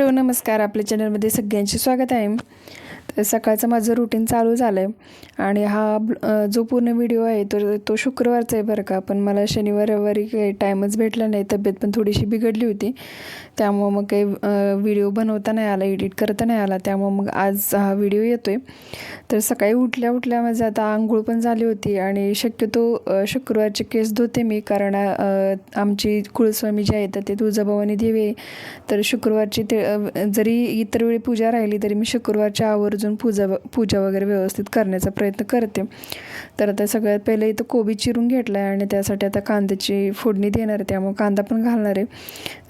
Hello नमस्कार. आपल्या चॅनलमध्ये सगळ्यांचे स्वागत आहे. तर सकाळचं माझं रुटीन चालू झालं आहे आणि हा जो पूर्ण व्हिडिओ आहे तो तो शुक्रवारचा आहे बरं का. पण मला शनिवार रविवारी काही टाईमच भेटला नाही. तब्येत पण थोडीशी बिघडली होती. त्यामुळं मग काही व्हिडिओ बनवता नाही आला एडिट करता नाही आला. त्यामुळं मग आज हा व्हिडिओ येतो आहे तर सकाळी उठल्या उठल्या माझं आता आंघोळ पण झाली होती. आणि शक्यतो शुक्रवारचे केस धुते मी. कारण आमची कुळस्वामी जी आहे तर ते तुळजाभवानी देवी आहे. तर शुक्रवारची ते जरी इतर वेळी पूजा राहिली तरी मी शुक्रवारच्या आवर्जून पूजा पूजा वगैरे व्यवस्थित करण्याचा प्रयत्न करते. तर आता सगळ्यात पहिले इथं कोबी चिरून घेतला आहे आणि त्यासाठी आता कांद्याची फोडणी देणार आहे. त्यामुळे कांदा पण घालणार आहे.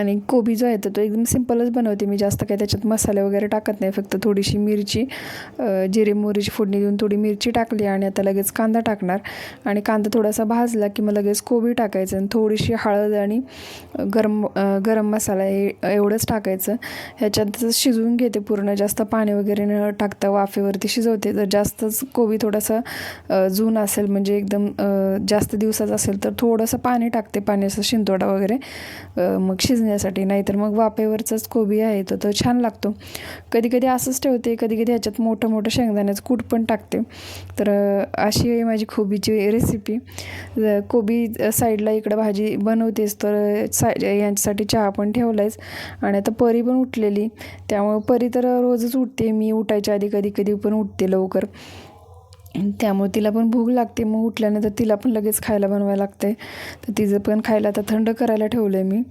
आणि कोबी जो आहे तर तो एकदम सिम्पलच बनवते मी. जास्त काही त्याच्यात मसाले वगैरे टाकत नाही. फक्त थोडीशी मिरची जिरे मोहरीची फोडणी देऊन थोडी मिरची टाकली आणि आता लगेच कांदा टाकणार. आणि कांदा थोडासा भाजला की मग लगेच कोबी टाकायचं आणि थोडीशी हळद आणि गरम गरम मसाला हे एवढंच टाकायचं. ह्याच्यात शिजवून घेते पूर्ण. जास्त पाणी वगैरे न टाकता वाफेवरती शिजवते. जर जास्तच कोबी थोडासा जून असेल म्हणजे एकदम जास्त दिवसाचा असेल तर थोडंसं पाणी टाकते. पाणी असं शिंतोडा वगैरे मग शिजण्यासाठी. नाहीतर मग वाफेवरचाच कोबी आहे तो तो छान लागतो. कधी कधी असंच ठेवते. कधी कधी ह्याच्यात मोठं मोठं शेंगदाण्याचं कूट पण टाकते. तर अशी आहे माझी कोबीची रेसिपी. कोबी साईडला इकडं भाजी बनवतेच तर सा यांच्यासाठी चहा पण ठेवलायच आणि आता परी पण उठलेली. त्यामुळं परी तर रोजच उठते. मी उठायच्या आधी कधी कधी कधी पण उठते लवकर. त्यामुळे तिला पण भूक लागते. मग उठल्यानंतर तिला पण लगेच खायला बनवायला लागते तर तिचं पण खायला आता थंड करायला ठेवलं आहे मी.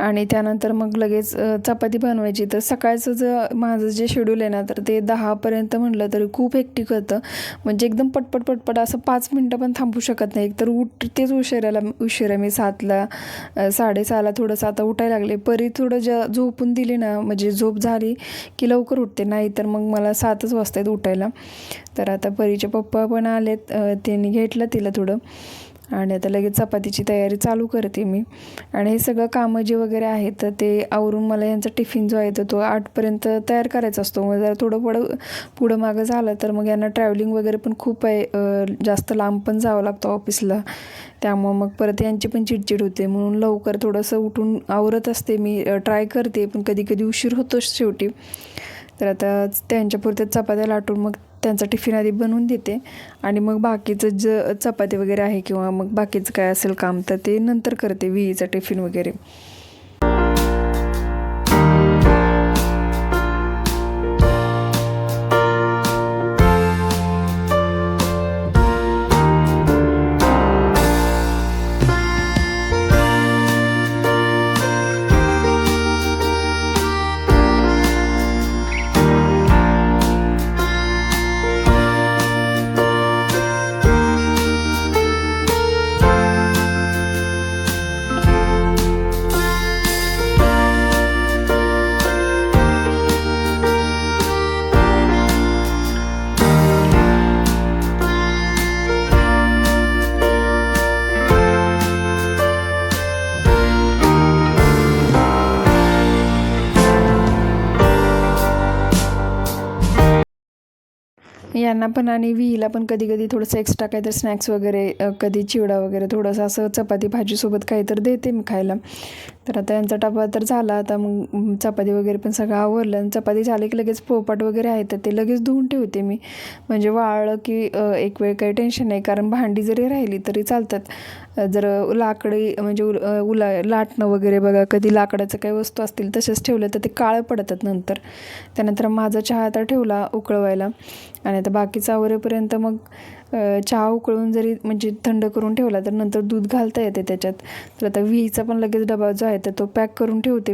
आणि त्यानंतर मग लगेच चपाती बनवायची. तर सकाळचं जर माझं जे शेड्यूल आहे ना तर ते दहापर्यंत म्हटलं तरी खूप हेक्टिक होतं. म्हणजे एकदम पटपट पटपट असं पाच मिनटं पण थांबू शकत नाही. एकतर उठतेच उशिराला उशिरा मी सातला साडेसहाला थोडंसं आता उठायला लागले. परी थोडं ज झोपून दिली ना म्हणजे झोप झाली की लवकर उठते. नाही तर मग मला सातच वाजता उठायला. तर आता परीचे पप्पा पण आलेत. त्यांनी घेतलं तिला थोडं. आणि आता लगेच चपातीची तयारी चालू करते मी. आणि हे सगळं कामं जे वगैरे आहेत तर ते आवरून मला यांचा टिफिन जो आहे तर तो आठपर्यंत तयार करायचा असतो. मग जरा थोडं पुढं पुढं मागं झालं तर मग यांना ट्रॅव्हलिंग वगैरे पण खूप आहे जास्त लांब पण जावं लागतं ऑफिसला त्यामुळं मग परत यांची पण चिडचिड होते. म्हणून लवकर थोडंसं उठून आवरत असते मी ट्राय करते पण कधी कधी उशीर होतोच शेवटी. तर आता त्यांच्या पुरत्या चपात्या लाटून मग त्यांचा टिफिन आधी बनवून देते. आणि मग बाकीचं ज चपाती वगैरे आहे किंवा मग बाकीचं काय असेल काम तर ते नंतर करते विहीचा टिफिन वगैरे. यांना पण आणि विहीला पण कधी कधी थोडंसं एक्स्ट्रा काहीतरी स्नॅक्स वगैरे कधी चिवडा वगैरे थोडंसं असं चपाती भाजीसोबत काहीतरी देते मी खायला. तर आता यांचा डबा तर झाला आता मग चपाती वगैरे पण सगळं आवरलं आणि चपाती झाली की लगेच पोपाट वगैरे आहे तर ते लगेच धुवून ठेवते मी. म्हणजे वाळलं की एक वेळ काही टेन्शन नाही कारण भांडी जरी राहिली तरी चालतात. जर लाकडी म्हणजे उल उला लाटणं वगैरे बघा कधी लाकडाचं काही वस्तू असतील तसेच ठेवलं तर ते काळं पडतात नंतर. त्यानंतर माझा चहा आता ठेवला उकळवायला आणि आता बाकीचा आवरेपर्यंत मग चहा उकळून जरी म्हणजे थंड करून ठेवला तर नंतर दूध घालता येते त्याच्यात. तर आता विहीचा पण लगेच डबा जो आहे तर तो पॅक करून ठेवते.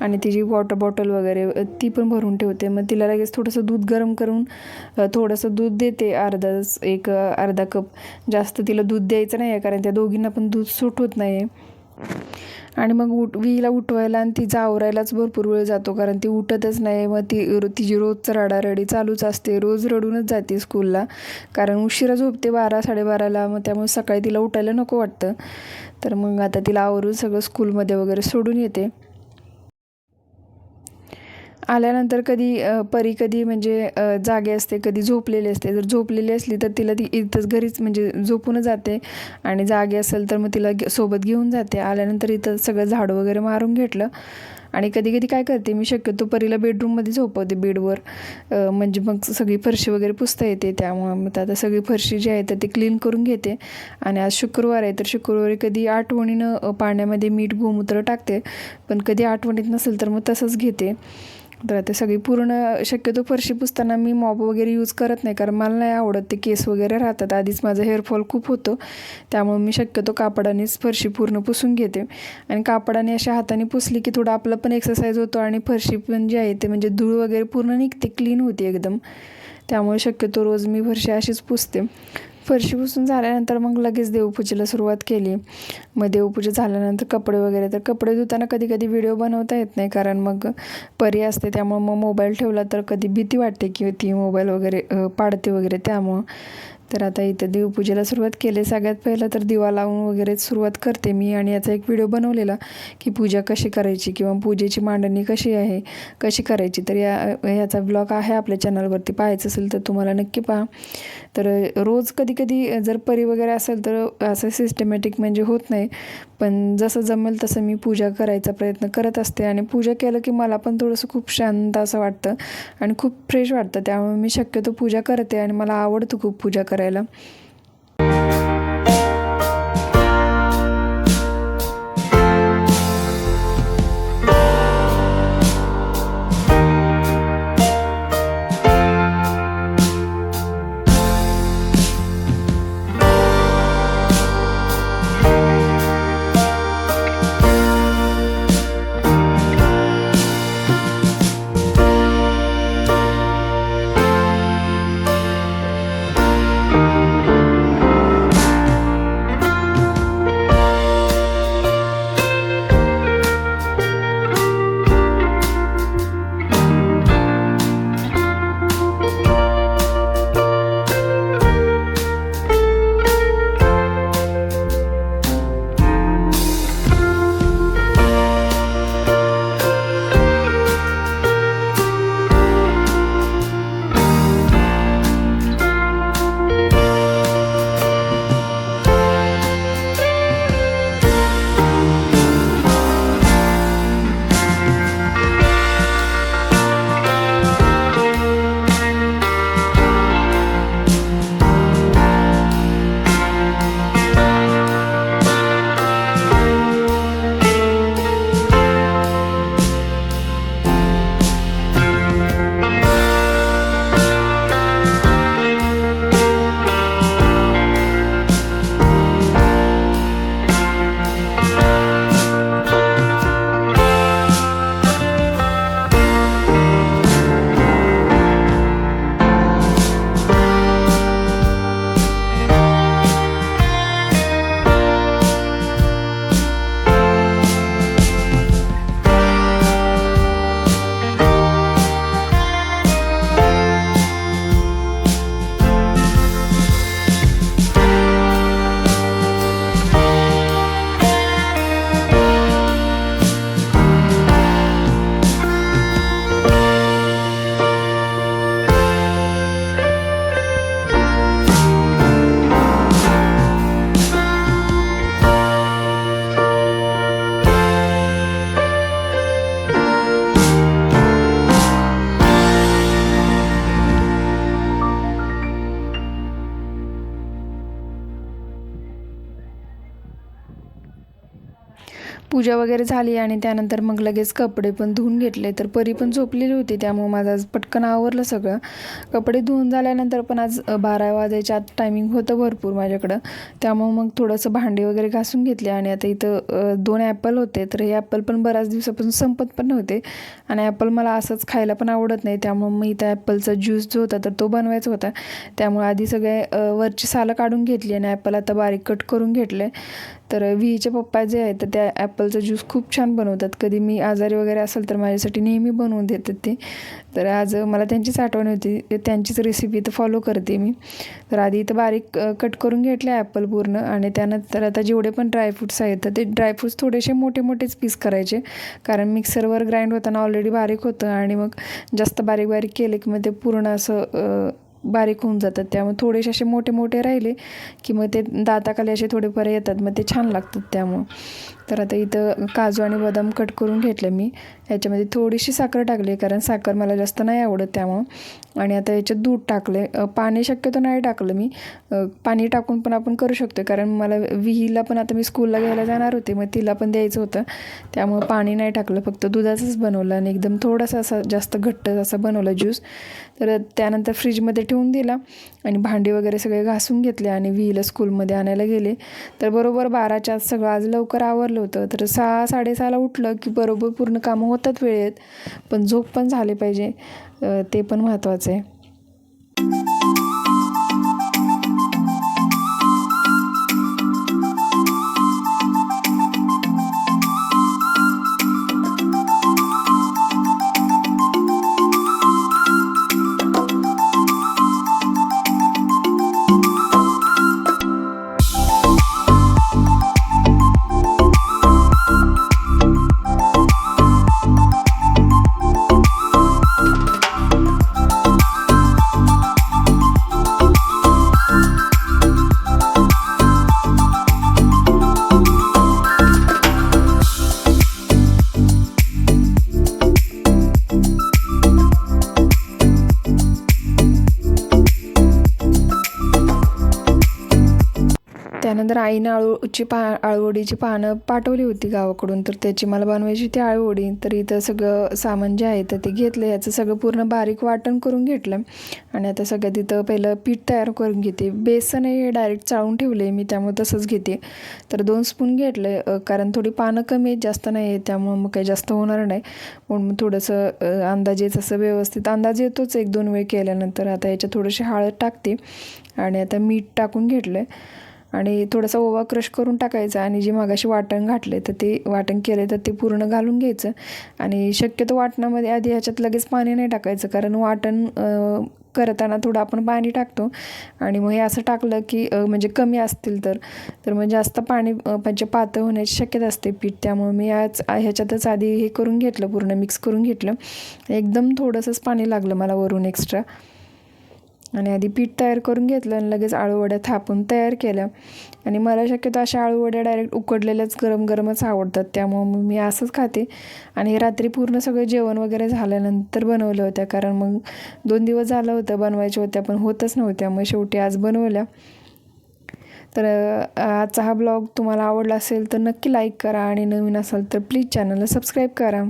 आणि तिची वॉटर बॉटल वगैरे ती पण भरून ठेवते. मग तिला लगेच थोडंसं दूध गरम करून थोडंसं दूध देते अर्धा एक अर्धा कप. जास्त तिला दूध द्यायचं नाही आहे कारण त्या दोघींना पण दूध सूट होत नाही आहे आणि मग उठ विहीला उठवायला आणि तिचा आवरायलाच भरपूर वेळ जातो कारण ती उठतच नाही. मग ती तिची रोजचं रडारडी चालूच असते. रोज रडूनच जाते स्कूलला कारण उशिरा झोपते बारा साडेबाराला. मग त्यामुळे सकाळी तिला उठायला नको वाटतं. तर मग आता तिला आवरून सगळं स्कूलमध्ये वगैरे सोडून येते. आल्यानंतर कधी परी कधी म्हणजे जागे असते कधी झोपलेली असते. जर झोपलेली असली तर तिला ती इथंच घरीच म्हणजे झोपून जाते आणि जागे असेल तर मग तिला सोबत घेऊन जाते. आल्यानंतर इथं सगळं झाडं वगैरे मारून घेतलं आणि कधी कधी काय करते मी शक्यतो परीला बेडरूममध्ये झोपवते बेडवर. म्हणजे मग सगळी फरशी वगैरे पुसता येते. त्यामुळं मग आता सगळी फरशी जी आहे तर ती क्लीन करून घेते. आणि आज शुक्रवार आहे तर शुक्रवारी कधी आठवणीनं पाण्यामध्ये मीठ गोमूत्र टाकते. पण कधी आठवणीत नसेल तर मग तसंच घेते. तर ते सगळी पूर्ण शक्यतो फरशी पुसताना मी मॉप वगैरे यूज करत नाही कारण मला नाही आवडत ते केस वगैरे राहतात. आधीच माझं हेअरफॉल खूप होतो. त्यामुळे मी शक्यतो कापडानेच फरशी पूर्ण पुसून घेते. आणि कापडाने अशा हाताने पुसली की थोडं आपलं पण एक्सरसाइज होतो आणि फरशी पण जी आहे ते म्हणजे धूळ वगैरे पूर्ण निघते क्लीन होते एकदम. त्यामुळे शक्यतो रोज मी फरशी अशीच पुसते. फरशी पुसून झाल्यानंतर मग लगेच देवपूजेला सुरुवात केली. मग देवपूजा झाल्यानंतर कपडे वगैरे तर कपडे धुताना कधी कधी व्हिडिओ बनवता येत नाही कारण मग परी असते त्यामुळं मग मोबाईल ठेवला तर कधी भीती वाटते की ती मोबाईल वगैरे पाडते वगैरे त्यामुळं. तर आता इथं देवपूजेला सुरुवात केली. सगळ्यात पहिलं तर दिवा लावून वगैरे सुरुवात करते मी आणि याचा एक व्हिडिओ बनवलेला की पूजा कशी करायची किंवा पूजेची मांडणी कशी आहे कशी करायची. तर या याचा ब्लॉग आहे आपल्या चॅनलवरती पाहायचं असेल तर तुम्हाला नक्की पहा. तर रोज कधी कधी जर परी वगैरे असेल तर असं सिस्टमॅटिक म्हणजे होत नाही. पण जसं जमेल तसं मी पूजा करायचा प्रयत्न करत असते आणि पूजा केलं की मला पण थोडंसं खूप शांत असं वाटतं आणि खूप फ्रेश वाटतं. त्यामुळे मी शक्यतो पूजा करते आणि मला आवडतं खूप पूजा करायला पूजा वगैरे झाली आणि त्यानंतर मग लगेच कपडे पण धुवून घेतले. तर परी पण झोपलेली होती त्यामुळे माझं आज पटकन आवरलं सगळं. कपडे धुवून झाल्यानंतर पण आज बारा वाजायच्या आत टायमिंग होतं भरपूर माझ्याकडं. त्यामुळे मग थोडंसं भांडी वगैरे घासून घेतले आणि आता इथं दोन ॲपल होते. तर हे ॲपल पण बऱ्याच दिवसापासून संपत पण नव्हते. आणि ॲपल मला असंच खायला पण आवडत नाही. त्यामुळे मग इथं ॲपलचा ज्यूस जो होता तर तो बनवायचा होता. त्यामुळे आधी सगळे वरची सालं काढून घेतली आणि ॲपल आता बारीक कट करून घेतले. तर विहीचे पप्पा जे आहेत तर त्या ॲपलचा ज्यूस खूप छान बनवतात. कधी मी आजारी वगैरे असेल तर माझ्यासाठी नेहमी बनवून देतात ते. तर आज मला त्यांचीच आठवण होती. त्यांचीच रेसिपी तर फॉलो करते मी. तर आधी इथं बारीक कट करून घेतले ॲपल पूर्ण आणि त्यानंतर आता जेवढे पण ड्रायफ्रूट्स आहेत तर ते ड्रायफ्रूट्स थोडेसे मोठे मोठेच पीस करायचे. कारण मिक्सरवर ग्राइंड होताना ऑलरेडी बारीक होतं आणि मग जास्त बारीक बारीक केले की मग ते पूर्ण असं बारीक होऊन जातात. त्यामुळे थोडेसे असे मोठे मोठे राहिले की मग ते दाताखाली असे थोडेफार येतात. मग ते छान लागतात त्यामुळं. तर आता इथं काजू आणि बदाम कट करून घेतले मी. ह्याच्यामध्ये थोडीशी साखर टाकली कारण साखर मला जास्त नाही आवडत त्यामुळं. आणि आता याच्यात दूध टाकले पाणी शक्यतो नाही टाकलं मी. पाणी टाकून पण आपण करू शकतो कारण मला विहीला पण आता मी स्कूलला घ्यायला जाणार होते मग तिला पण द्यायचं होतं. त्यामुळं पाणी नाही टाकलं फक्त दुधाचंच बनवलं आणि एकदम थोडासा असा जास्त घट्ट असा बनवला ज्यूस. तर त्यानंतर फ्रीजमध्ये ठेवून दिला आणि भांडी वगैरे सगळे घासून घेतले आणि विहीला स्कूलमध्ये आणायला गेले. तर बरोबर बाराच्या आत सगळं आज लवकर आवरलं. होतं. तर सहा साडेसहाला उठलं की बरोबर पूर्ण कामं होतात वेळेत पण झोप पण झाले पाहिजे. ते पण महत्त्वाचं आहे. तर आईनं आळूची पा आळूवडीची पानं पाठवली होती गावाकडून. तर त्याची मला बनवायची होती आळूवडी. तर इथं सगळं सामान जे आहे तर ते घेतलं याचं सगळं पूर्ण बारीक वाटण करून घेतलं. आणि आता सगळं तिथं पहिलं पीठ तयार करून घेते. बेसन हे डायरेक्ट चाळून ठेवले मी त्यामुळे तसंच घेते. तर दोन स्पून घेतलं कारण थोडी पानं कमी आहेत जास्त नाही आहे त्यामुळं मग काही जास्त होणार नाही. म्हणून मग थोडंसं अंदाजे अंदाजेच असं व्यवस्थित अंदाज येतोच एक दोन वेळ केल्यानंतर. आता याच्यात थोडीशी हळद टाकते. आणि आता मीठ टाकून घेतलं आहे आणि थोडासा ओवा क्रश करून टाकायचा आणि जे मागाशी वाटण घातले तर ते वाटण केले तर ते पूर्ण घालून घ्यायचं. आणि शक्यतो वाटणामध्ये आधी ह्याच्यात लगेच पाणी नाही टाकायचं कारण वाटण करताना थोडं आपण पाणी टाकतो. आणि मग हे असं टाकलं की म्हणजे कमी असतील तर. तर मग जास्त पाणी म्हणजे पातळ होण्याची शक्यता असते पीठ. त्यामुळे मी आज ह्याच्यातच आधी हे करून घेतलं पूर्ण मिक्स करून घेतलं. एकदम थोडंसंच पाणी लागलं मला वरून एक्स्ट्रा. आणि आधी पीठ तयार करून घेतलं आणि लगेच आळूवड्या थापून तयार केल्या. आणि मला शक्यतो अशा आळूवड्या डायरेक्ट उकडलेल्याच गरम गरमच आवडतात. त्यामुळं मग मी असंच खाते. आणि रात्री पूर्ण सगळं जेवण वगैरे झाल्यानंतर बनवलं होत्या. कारण मग दोन दिवस झालं होतं बनवायच्या होत्या पण होतच नव्हत्या. मग शेवटी आज बनवल्या. तर आजचा हा ब्लॉग तुम्हाला आवडला असेल तर नक्की लाईक करा. आणि नवीन असाल तर प्लीज चॅनलला सबस्क्राईब करा.